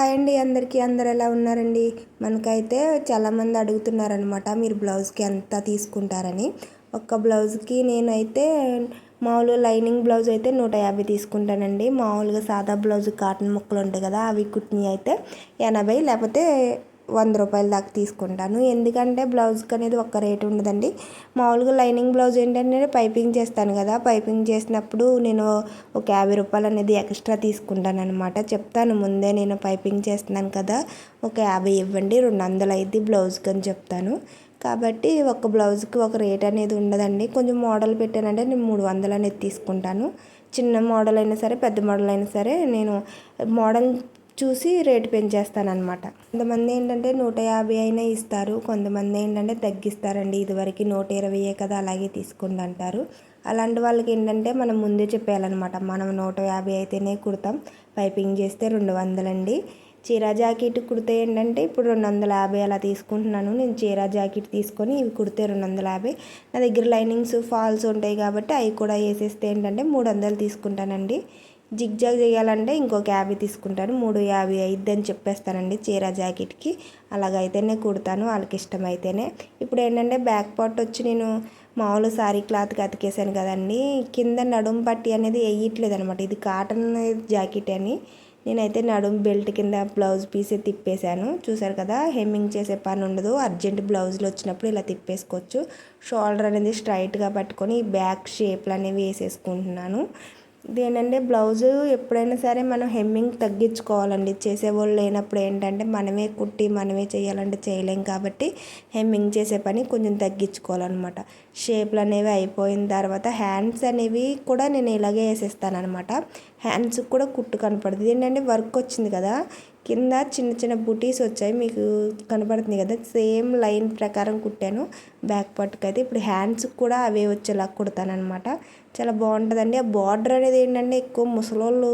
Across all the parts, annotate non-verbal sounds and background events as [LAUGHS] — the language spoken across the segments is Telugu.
హాయ్ అండి అందరికీ. అందరు ఎలా ఉన్నారండి? మనకైతే చాలామంది అడుగుతున్నారనమాట మీరు బ్లౌజ్కి ఎంత తీసుకుంటారని. ఒక్క బ్లౌజ్కి నేనైతే మామూలుగా లైనింగ్ బ్లౌజ్ అయితే నూట యాభై తీసుకుంటానండి. మామూలుగా సాదా బ్లౌజ్ కాటన్ ముక్కలు ఉంటాయి కదా అవి కుట్టినవి అయితే ఎనభై లేకపోతే వంద రూపాయల దాకా తీసుకుంటాను. ఎందుకంటే బ్లౌజ్కి అనేది ఒక్క రేటు ఉండదండి. మామూలుగా లైనింగ్ బ్లౌజ్ ఏంటంటే పైపింగ్ చేస్తాను కదా పైపింగ్ చేసినప్పుడు నేను ఒక యాభై రూపాయలు అనేది ఎక్స్ట్రా తీసుకుంటాను అనమాట చెప్తాను ముందే నేను పైపింగ్ చేస్తున్నాను కదా ఒక యాభై ఇవ్వండి రెండు వందలు అయింది బ్లౌజ్కి అని చెప్తాను. కాబట్టి ఒక బ్లౌజ్కి ఒక రేట్ అనేది ఉండదండి. కొంచెం మోడల్ పెట్టానంటే నేను మూడు వందలు అనేది తీసుకుంటాను. చిన్న మోడల్ అయినా సరే పెద్ద మోడల్ అయినా సరే నేను మోడల్ చూసి రేటు పెంచేస్తానమాట కొంతమంది ఏంటంటే నూట యాభై అయినా ఇస్తారు. కొంతమంది ఏంటంటే తగ్గిస్తారండి. ఇదివరకు నూట ఇరవైయే కదా అలాగే తీసుకోండి అంటారు అలాంటి వాళ్ళకి ఏంటంటే మనం ముందే చెప్పేయాలన్నమాట. మనం నూట యాభై అయితేనే కుడతాం. పైపింగ్ చేస్తే రెండు వందలండి. చీర జాకెట్ కుడితే ఏంటంటే ఇప్పుడు రెండు వందల యాభై అలా తీసుకుంటున్నాను. నేను చీర జాకెట్ తీసుకొని ఇవి కుడితే రెండు వందల యాభై. నా దగ్గర లైనింగ్స్ ఫాల్స్ ఉంటాయి కాబట్టి అవి కూడా వేసేస్తే ఏంటంటే మూడు వందలు తీసుకుంటానండి. జిగ్జాగ్ చేయాలంటే ఇంకొక యాభై తీసుకుంటాను మూడు యాభై అయిద్ది అని చెప్పేస్తానండి చీర జాకెట్కి. అలాగైతేనే కుడతాను వాళ్ళకి ఇష్టమైతేనే. ఇప్పుడు ఏంటంటే బ్యాక్ పార్ట్ వచ్చి నేను మామూలు సారీ క్లాత్కి అతికేసాను కదండి. కింద నడుం పట్టి అనేది వేయట్లేదు అనమాట ఇది కాటన్ జాకెట్ అని. నేనైతే నడుం బెల్ట్ కింద బ్లౌజ్ పీసే తిప్పేశాను. చూసారు కదా హెమ్మింగ్ చేసే పని ఉండదు. అర్జెంట్ బ్లౌజులు వచ్చినప్పుడు ఇలా తిప్పేసుకోవచ్చు. షోల్డర్ అనేది స్ట్రైట్గా పట్టుకొని బ్యాక్ షేప్లు అనేవి వేసేసుకుంటున్నాను. ఇదేంటంటే బ్లౌజు ఎప్పుడైనా సరే మనం హెమ్మింగ్ తగ్గించుకోవాలండి. చేసేవాళ్ళు లేనప్పుడు ఏంటంటే మనమే కుట్టి మనమే చేయాలంటే చేయలేం కాబట్టి హెమ్మింగ్ చేసే పని కొంచెం తగ్గించుకోవాలన్నమాట. షేప్లు అనేవి అయిపోయిన తర్వాత హ్యాండ్స్ అనేవి కూడా నేను ఇలాగే వేసేస్తాను అనమాట హ్యాండ్స్కి కూడా కుట్టు కనపడుతుంది ఏంటంటే వర్క్ వచ్చింది కదా కింద చిన్న చిన్న బుటీస్ వచ్చాయి. మీకు కనపడుతుంది కదా సేమ్ లైన్ ప్రకారం కుట్టాను. బ్యాక్ పార్ట్కి అయితే ఇప్పుడు హ్యాండ్స్కి కూడా అవే వచ్చేలా కుడతానమాట చాలా బాగుంటుందండి. ఆ బార్డర్ అనేది ఏంటంటే ఎక్కువ ముసలోళ్ళు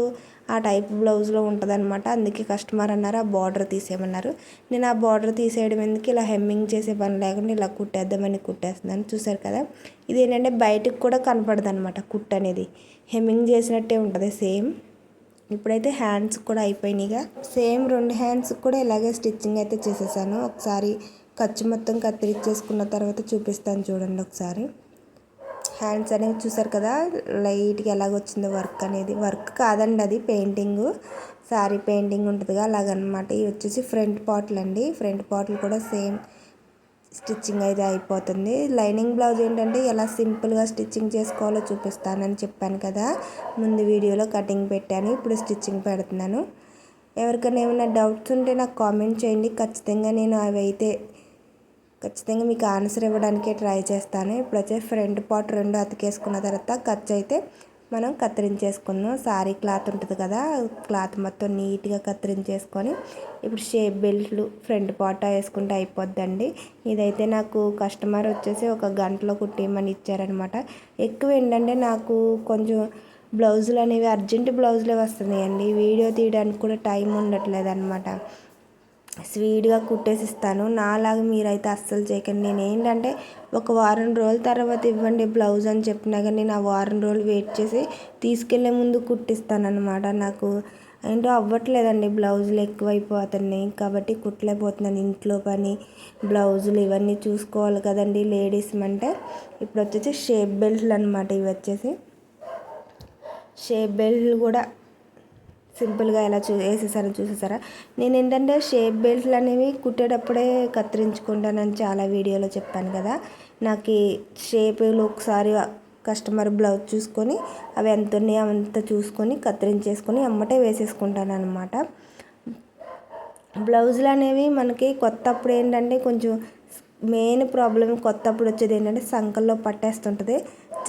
ఆ టైప్ బ్లౌజ్లో ఉంటుందన్నమాట. అందుకే కస్టమర్ అన్నారు ఆ బార్డర్ తీసేయమన్నారు. నేను ఆ బార్డర్ తీసేయడం ఎందుకు ఇలా హెమ్మింగ్ చేసే పని లేకుండా ఇలా కుట్టేద్దామని కుట్టేస్తున్నాను. చూసారు కదా ఇది ఏంటంటే బయటకు కూడా కనపడదు అనమాట కుట్ అనేది. హెమ్మింగ్ చేసినట్టే ఉంటుంది సేమ్. ఇప్పుడైతే హ్యాండ్స్ కూడా అయిపోయినాయిగా. సేమ్ రెండు హ్యాండ్స్ కూడా ఇలాగే స్టిచ్చింగ్ అయితే చేసేసాను. ఒకసారి ఖర్చు మొత్తం కత్తిరించేసుకున్న తర్వాత చూపిస్తాను చూడండి ఒకసారి. హ్యాండ్స్ అనేవి చూసారు కదా లైట్గా ఎలాగొచ్చిందో వర్క్ అనేది. వర్క్ కాదండి అది పెయింటింగ్. సారీ పెయింటింగ్ ఉంటుందిగా అలాగనమాట. ఇవి వచ్చేసి ఫ్రంట్ పాటలు అండి ఫ్రంట్ పాటలు కూడా సేమ్ స్టిచ్చింగ్ అయితే అయిపోతుంది. లైనింగ్ బ్లౌజ్ ఏంటంటే ఎలా సింపుల్గా స్టిచ్చింగ్ చేసుకోవాలో చూపిస్తానని చెప్పాను కదా. ముందు వీడియోలో కటింగ్ పెట్టాను. ఇప్పుడు స్టిచ్చింగ్ పెడుతున్నాను. ఎవరికైనా ఏమైనా డౌట్స్ ఉంటే నాకు కామెంట్ చేయండి. ఖచ్చితంగా నేను అవి అయితే ఖచ్చితంగా మీకు ఆన్సర్ ఇవ్వడానికే ట్రై చేస్తాను. ఇప్పుడు వచ్చే ఫ్రంట్ పార్ట్ రెండు అతికేసుకున్న తర్వాత ఖర్చు అయితే మనం కత్తిరించేసుకుందాం సారీ క్లాత్ ఉంటుంది కదా క్లాత్ మొత్తం నీట్గా కత్తిరించేసుకొని ఇప్పుడు షేప్ బెల్ట్లు ఫ్రంట్ పాట వేసుకుంటే అయిపోద్దండి. ఇదైతే నాకు కస్టమర్ వచ్చేసి ఒక గంటలో కుట్టేయమని ఇచ్చారనమాట. ఎక్కువ ఏంటంటే నాకు కొంచెం బ్లౌజులు అనేవి అర్జెంట్ బ్లౌజులే వస్తున్నాయండి. వీడియో తీయడానికి కూడా టైం ఉండట్లేదు అనమాట స్వీట్గా కుట్టేసిస్తాను. నాలాగా మీరైతే అస్సలు చేయకండి. నేను ఏంటంటే ఒక వారం రోజుల తర్వాత ఇవ్వండి బ్లౌజ్ అని చెప్పినా కానీ నేను ఆ వారం రోజులు వెయిట్ చేసి తీసుకెళ్ళే ముందు కుట్టిస్తానమాట నాకు ఏంటో అవ్వట్లేదండి బ్లౌజులు ఎక్కువైపోతున్నాయి. కాబట్టి కుట్టలేకపోతున్నాను. ఇంట్లో పని బ్లౌజులు ఇవన్నీ చూసుకోవాలి కదండి లేడీస్ అంటే. ఇప్పుడు వచ్చేసి షేప్ బెల్ట్లు అనమాట ఇవి వచ్చేసి. షేప్ బెల్ట్లు కూడా సింపుల్గా ఎలా చూ వేసేసారో చూసేసారా? నేను ఏంటంటే షేప్ బెల్ట్లు అనేవి కుట్టేటప్పుడే కత్తిరించుకుంటానని చాలా వీడియోలో చెప్పాను కదా. నాకు షేపులు ఒకసారి కస్టమర్ బ్లౌజ్ చూసుకొని అవి ఎంత ఉన్నాయో అంత చూసుకొని కత్తిరించేసుకొని అమ్మటే వేసేసుకుంటాను అనమాట బ్లౌజులు అనేవి మనకి కొత్తప్పుడు ఏంటంటే కొంచెం మెయిన్ ప్రాబ్లం కొత్తప్పుడు వచ్చేది ఏంటంటే సంకల్లో పట్టేస్తుంటుంది.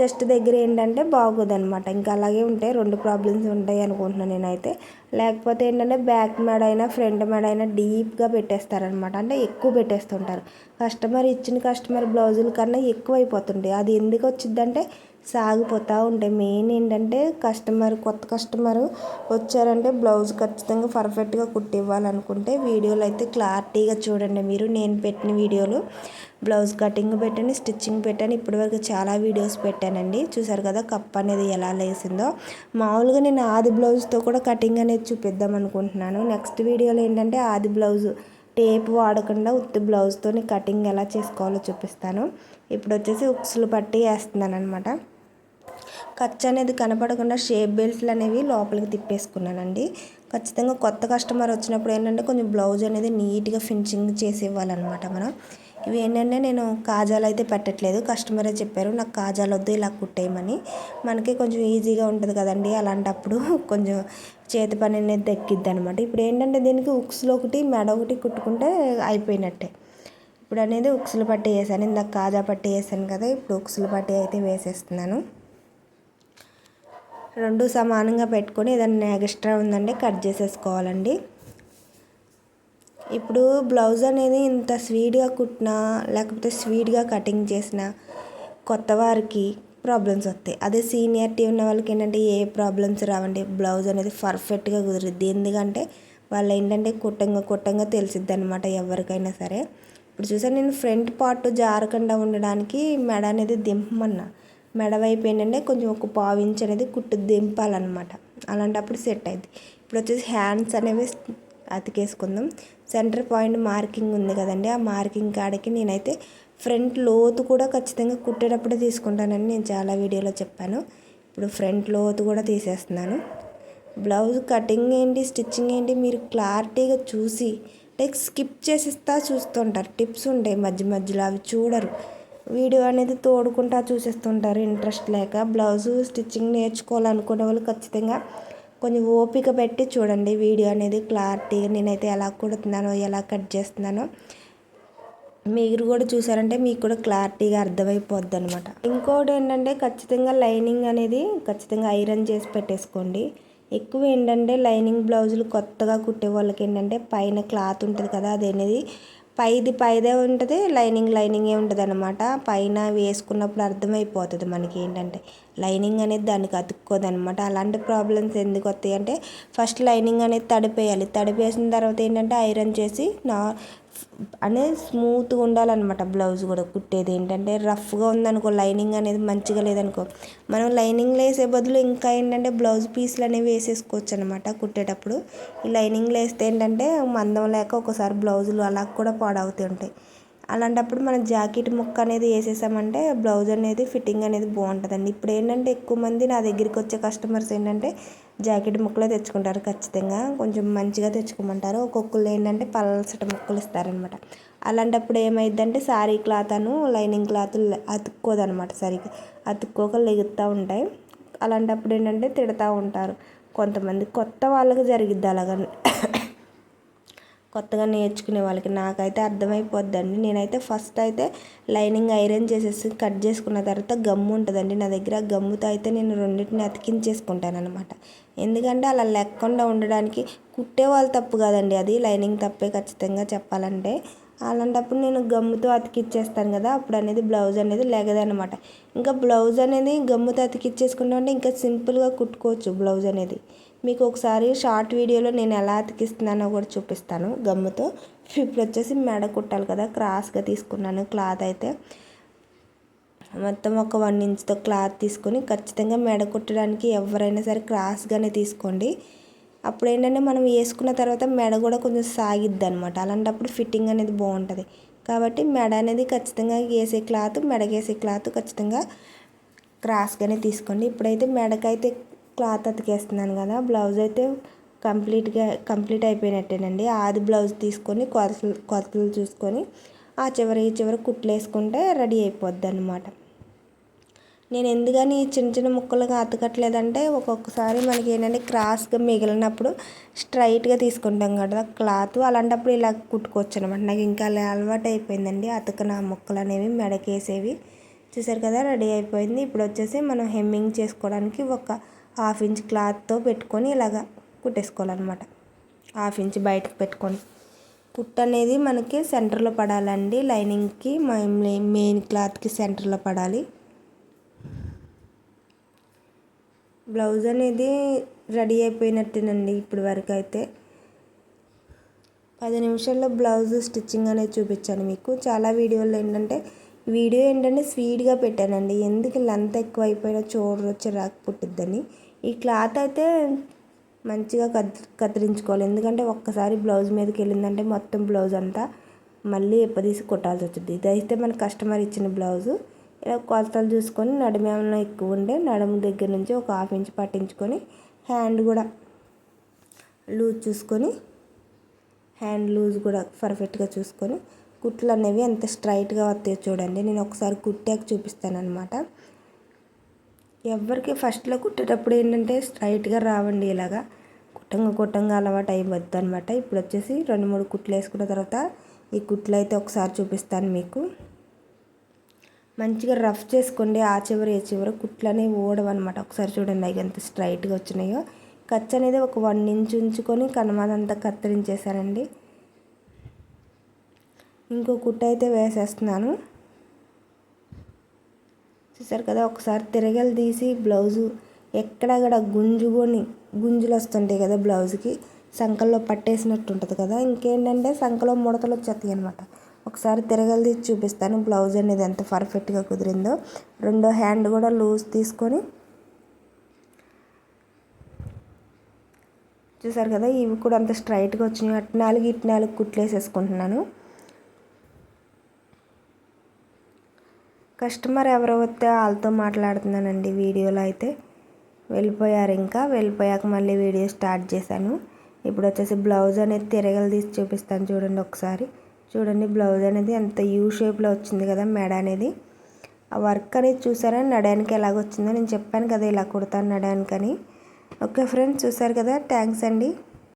చెస్ట్ దగ్గర ఏంటంటే బాగోదనమాట. ఇంకా అలాగే ఉంటాయి. రెండు ప్రాబ్లమ్స్ ఉంటాయి అనుకుంటున్నాను నేనైతే. లేకపోతే ఏంటంటే బ్యాక్ మెడ అయినా ఫ్రంట్ మెడ అయినా డీప్గా పెట్టేస్తారనమాట. అంటే ఎక్కువ పెట్టేస్తుంటారు. కస్టమర్ ఇచ్చిన కస్టమర్ బ్లౌజుల కన్నా ఎక్కువ అయిపోతుంటాయి అది ఎందుకు వచ్చిందంటే సాగిపోతూ ఉంటాయి. మెయిన్ ఏంటంటే కస్టమర్ కొత్త కస్టమర్ వచ్చారంటే బ్లౌజ్ ఖచ్చితంగా పర్ఫెక్ట్గా కుట్టివ్వాలనుకుంటే వీడియోలు అయితే క్లారిటీగా చూడండి మీరు. నేను పెట్టిన వీడియోలు బ్లౌజ్ కటింగ్ పెట్టాను స్టిచ్చింగ్ పెట్టాను ఇప్పటివరకు చాలా వీడియోస్ పెట్టానండి. చూసారు కదా కప్ అనేది ఎలా లేసిందో. మామూలుగా నేను ఆది బ్లౌజ్తో కూడా కటింగ్ అనేది చూపిద్దాం అనుకుంటున్నాను. నెక్స్ట్ వీడియోలో ఏంటంటే ఆది బ్లౌజ్ టేప్ వాడకుండా ఉత్తి బ్లౌజ్తో కటింగ్ ఎలా చేసుకోవాలో చూపిస్తాను. ఇప్పుడు వచ్చేసి ఉక్సులు పట్టి వేస్తున్నాను అనమాట ఖర్చు అనేది కనపడకుండా షేప్ బెల్ట్లు అనేవి లోపలికి తిప్పేసుకున్నానండి. ఖచ్చితంగా కొత్త కస్టమర్ వచ్చినప్పుడు ఏంటంటే కొంచెం బ్లౌజ్ అనేది నీట్గా ఫినిషింగ్ చేసి ఇవ్వాలన్నమాట మనం. ఇవి ఏంటంటే నేను కాజాలు అయితే పెట్టట్లేదు. కస్టమరే చెప్పారు నాకు కాజాలు వద్దు ఇలా కుట్టేయమని. మనకి కొంచెం ఈజీగా ఉంటుంది కదండి అలాంటప్పుడు [LAUGHS] కొంచెం చేతి పని అనేది దక్కిద్ది అనమాట ఇప్పుడు ఏంటంటే దీనికి ఉక్స్లో ఒకటి మెడ ఒకటి కుట్టుకుంటే అయిపోయినట్టే. ఇప్పుడు అనేది ఉక్సులు పట్టి వేసాను. ఇందాక కాజా పట్టి వేసాను కదా ఇప్పుడు ఉక్సులు పట్టి అయితే వేసేస్తున్నాను. రెండు సమానంగా పెట్టుకొని ఏదైనా ఎక్స్ట్రా ఉందంటే కట్ చేసేసుకోవాలండి. ఇప్పుడు బ్లౌజ్ అనేది ఇంత స్వీట్గా కుట్టినా లేకపోతే స్వీట్గా కటింగ్ చేసిన కొత్త వారికి ప్రాబ్లమ్స్ వస్తాయి. అదే సీనియారిటీ ఉన్న వాళ్ళకి ఏంటంటే ఏ ప్రాబ్లమ్స్ రావండి. బ్లౌజ్ అనేది పర్ఫెక్ట్గా కుదిరిద్ది. ఎందుకంటే వాళ్ళు ఏంటంటే కుట్టంగా కుట్టంగా తెలిసిద్ది అనమాట ఎవరికైనా సరే. ఇప్పుడు చూసాను నేను ఫ్రంట్ పార్ట్ జారకుండా ఉండడానికి మెడ అనేది దింపమన్నా. మెడ వైపు ఏంటంటే కొంచెం ఒక పావించి అనేది కుట్టు దింపాలన్నమాట. అలాంటప్పుడు సెట్ అయింది ఇప్పుడు వచ్చేసి హ్యాండ్స్ అనేవి అతికేసుకుందాం. సెంటర్ పాయింట్ మార్కింగ్ ఉంది కదండి. ఆ మార్కింగ్ కాడికి నేనైతే ఫ్రంట్ లోతు కూడా ఖచ్చితంగా కుట్టేటప్పుడే తీసుకుంటానని నేను చాలా వీడియోలో చెప్పాను. ఇప్పుడు ఫ్రంట్ లోతు కూడా తీసేస్తున్నాను. బ్లౌజ్ కటింగ్ ఏంటి స్టిచ్చింగ్ ఏంటి మీరు క్లారిటీగా చూసి లైక్ స్కిప్ చేసేస్తా చూస్తుంటారు. టిప్స్ ఉంటాయి మధ్య మధ్యలో అవి చూడరు. వీడియో అనేది తోడుకుంటా చూసేస్తుంటారు. ఇంట్రెస్ట్ లేక బ్లౌజు స్టిచ్చింగ్ నేర్చుకోవాలనుకునే వాళ్ళు ఖచ్చితంగా కొంచెం ఓపిక పెట్టి చూడండి వీడియో అనేది క్లారిటీగా నేనైతే ఎలా కుడుతున్నానో ఎలా కట్ చేస్తున్నానో. మీరు కూడా చూసారంటే మీకు కూడా క్లారిటీగా అర్థమైపోద్ది అనమాట ఇంకోటి ఏంటంటే ఖచ్చితంగా లైనింగ్ అనేది ఖచ్చితంగా ఐరన్ చేసి పెట్టేసుకోండి. ఎక్కువ ఏంటంటే లైనింగ్ బ్లౌజులు కొత్తగా కుట్టే వాళ్ళకి ఏంటంటే పైన క్లాత్ ఉంటుంది కదా అది అనేది పైది పైదే ఉంటుంది లైనింగ్ లైనింగే ఉంటుంది అనమాట పైన వేసుకున్నప్పుడు అర్థమైపోతుంది మనకి ఏంటంటే లైనింగ్ అనేది దానికి అతుక్కోదు అనమాట అలాంటి ప్రాబ్లమ్స్ ఎందుకు వస్తాయి అంటే ఫస్ట్ లైనింగ్ అనేది తడిపేయాలి. తడిపేసిన తర్వాత ఏంటంటే ఐరన్ చేసి నా అనేది స్మూత్గా ఉండాలన్నమాట బ్లౌజ్ కూడా. కుట్టేది ఏంటంటే రఫ్గా ఉందనుకో లైనింగ్ అనేది మంచిగా లేదనుకో. మనం లైనింగ్లో వేసే బదులు ఇంకా ఏంటంటే బ్లౌజ్ పీస్లు అనేవి వేసేసుకోవచ్చు అనమాట కుట్టేటప్పుడు. ఈ లైనింగ్లో వేస్తే ఏంటంటే మందం లేక ఒకసారి బ్లౌజులు అలా కూడా పాడవుతూ ఉంటాయి. అలాంటప్పుడు మనం జాకెట్ ముక్క అనేది వేసేసామంటే బ్లౌజ్ అనేది ఫిట్టింగ్ అనేది బాగుంటుందండి. ఇప్పుడు ఏంటంటే ఎక్కువ మంది నా దగ్గరికి వచ్చే కస్టమర్స్ ఏంటంటే జాకెట్ ముక్కలే తెచ్చుకుంటారు ఖచ్చితంగా. కొంచెం మంచిగా తెచ్చుకోమంటారు. ఒక్కొక్కరు ఏంటంటే పలసట ముక్కలు ఇస్తారనమాట. అలాంటప్పుడు ఏమైందంటే శారీ క్లాత్ అను లైనింగ్ క్లాత్ అతుక్కోదనమాట సరిగ్గా. అతుక్కోక లెగుతూ ఉంటాయి. అలాంటప్పుడు ఏంటంటే తిడతా ఉంటారు. కొంతమంది కొత్త వాళ్ళకి జరిగిద్ది అలాగని. కొత్తగా నేర్చుకునే వాళ్ళకి. నాకైతే అర్థమైపోద్దండి. నేనైతే ఫస్ట్ అయితే లైనింగ్ ఐరన్ చేసేసి కట్ చేసుకున్న తర్వాత గమ్ము ఉంటుందండి. నా దగ్గర గమ్ముతో అయితే నేను రెండింటిని అతికించేసుకుంటాను అనమాట ఎందుకంటే అలా లేకుండా ఉండడానికి కుట్టే వాళ్ళు తప్పు కాదండి. అది లైనింగ్ తప్పే ఖచ్చితంగా చెప్పాలంటే. అలాంటప్పుడు నేను గమ్ముతో అతికిచ్చేస్తాను కదా అప్పుడు అనేది బ్లౌజ్ అనేది లెగదనమాట ఇంకా బ్లౌజ్ అనేది గమ్ముతో అతికిచ్చేసుకుంటామంటే ఇంకా సింపుల్గా కుట్టుకోవచ్చు బ్లౌజ్ అనేది. మీకు ఒకసారి షార్ట్ వీడియోలో నేను ఎలా అతికిస్తున్నానో కూడా చూపిస్తాను గమ్ముతో. ఇప్పుడు వచ్చేసి మెడ కుట్టాలి కదా క్రాస్గా తీసుకున్నాను క్లాత్ అయితే. మొత్తం ఒక వన్ ఇంచ్తో క్లాత్ తీసుకొని ఖచ్చితంగా మెడ కుట్టడానికి ఎవరైనా సరే క్రాస్గానే తీసుకోండి. అప్పుడు ఏంటంటే మనం వేసుకున్న తర్వాత మెడ కూడా కొంచెం సాగిద్ది అనమాట అలాంటప్పుడు ఫిట్టింగ్ అనేది బాగుంటుంది. కాబట్టి మెడ అనేది ఖచ్చితంగా వేసే క్లాత్ మెడకేసే క్లాత్ ఖచ్చితంగా క్రాస్గానే తీసుకోండి. ఇప్పుడైతే మెడకైతే క్లాత్ అతికేస్తున్నాను కదా బ్లౌజ్ అయితే కంప్లీట్గా కంప్లీట్ అయిపోయినట్టేనండి. ఆది బ్లౌజ్ తీసుకొని కొలతలు కొలతలు చూసుకొని ఆ చివరి ఈ చివరి కుట్లు వేసుకుంటే రెడీ అయిపోద్ది అనమాట నేను ఎందుకని చిన్న చిన్న ముక్కలుగా అతకట్లేదంటే ఒక్కొక్కసారి మనకి ఏంటంటే క్రాస్గా మిగిలినప్పుడు స్ట్రైట్గా తీసుకుంటాం కదా క్లాత్ అలాంటప్పుడు ఇలా కుట్టుకోవచ్చు అనమాట నాకు ఇంకా అలవాటు అయిపోయిందండి అతకన ముక్కలు అనేవి మెడకేసేవి. చూసారు కదా రెడీ అయిపోయింది. ఇప్పుడు వచ్చేసి మనం హెమ్మింగ్ చేసుకోవడానికి ఒక హాఫ్ ఇంచ్ క్లాత్తో పెట్టుకొని ఇలాగ కుట్టేసుకోవాలన్నమాట. హాఫ్ ఇంచ్ బయటకు పెట్టుకొని. కుట్ అనేది మనకి సెంటర్లో పడాలండి. లైనింగ్కి మెయిన్ క్లాత్కి సెంటర్లో పడాలి. బ్లౌజ్ అనేది రెడీ అయిపోయినట్టేనండి ఇప్పటి వరకు అయితే. పది నిమిషాల్లో బ్లౌజ్ స్టిచ్చింగ్ అనేది చూపించాను మీకు. చాలా వీడియోలు ఏంటంటే వీడియో ఏంటంటే స్వీట్గా పెట్టానండి. ఎందుకు లెంత్ ఎక్కువ అయిపోయినా చూడరు చిరాకు పుట్టిద్దని. ఈ క్లాత్ అయితే మంచిగా కత్ కత్తిరించుకోవాలి. ఎందుకంటే ఒక్కసారి బ్లౌజ్ మీదకి వెళ్ళిందంటే మొత్తం బ్లౌజ్ అంతా మళ్ళీ ఎప్పదీసి కొట్టాల్సి వచ్చింది ఇదైతే మన కస్టమర్ ఇచ్చిన బ్లౌజు. కొలతలు చూసుకొని నడుము ఏమైనా ఎక్కువ ఉండే నడుము దగ్గర నుంచి ఒక హాఫ్ ఇంచ్ పట్టించుకొని హ్యాండ్ కూడా లూజ్ చూసుకొని హ్యాండ్ లూజ్ కూడా పర్ఫెక్ట్గా చూసుకొని కుట్లు అనేవి ఎంత స్ట్రైట్గా వస్తాయో చూడండి. నేను ఒకసారి కుట్టాక చూపిస్తానమాట ఎవరికి ఫస్ట్లో కుట్టేటప్పుడు ఏంటంటే స్ట్రైట్గా రావండి ఇలాగా. కుట్టంగా కుట్టంగా అలవాటు అయిపోద్ది అనమాట ఇప్పుడు వచ్చేసి రెండు మూడు కుట్లు వేసుకున్న తర్వాత ఈ కుట్లు అయితే ఒకసారి చూపిస్తాను మీకు. మంచిగా రఫ్ చేసుకోండి ఆ చివర ఏ చివర కుట్లు అనేవి ఓడవన్నమాట. ఒకసారి చూడండి అవి ఎంత స్ట్రైట్గా వచ్చినాయో. ఖర్చు అనేది ఒక వన్ ఇంచ్ ఉంచుకొని కనుమదంతా కత్తిరించేశానండి. ఇంకో కుట్ట అయితే వేసేస్తున్నాను. చూసారు కదా ఒకసారి తిరగలు తీసి బ్లౌజు ఎక్కడక్కడ గుంజుకొని గుంజులు వస్తుంటాయి కదా బ్లౌజ్కి. సంకల్లో పట్టేసినట్టు ఉంటుంది కదా. ఇంకేంటంటే సంకలో ముడతలు వచ్చేస్తాయి అనమాట ఒకసారి తిరగలు తీసి చూపిస్తాను. బ్లౌజ్ అనేది ఎంత పర్ఫెక్ట్గా కుదిరిందో. రెండో హ్యాండ్ కూడా లూజ్ తీసుకొని చూసారు కదా ఇవి కూడా అంత స్ట్రైట్గా వచ్చినాయి. అటు నాలుగు ఇటు నాలుగు కుట్లేసేసుకుంటున్నాను కస్టమర్ ఎవరు వస్తే వాళ్ళతో మాట్లాడుతున్నానండి వీడియోలో అయితే. వెళ్ళిపోయారు ఇంకా. వెళ్ళిపోయాక మళ్ళీ వీడియో స్టార్ట్ చేశాను. ఇప్పుడు వచ్చేసి బ్లౌజ్ అనేది తిరగలు తీసి చూపిస్తాను చూడండి ఒకసారి. చూడండి బ్లౌజ్ అనేది ఎంత యూ షేప్లో వచ్చింది కదా మెడ అనేది. ఆ వర్క్ అనేది చూసారా? నడడానికి ఎలాగొచ్చిందో నేను చెప్పాను కదా ఇలా కుడతాను నడానికని ఓకే ఫ్రెండ్స్ చూసారు కదా? థ్యాంక్స్ అండి.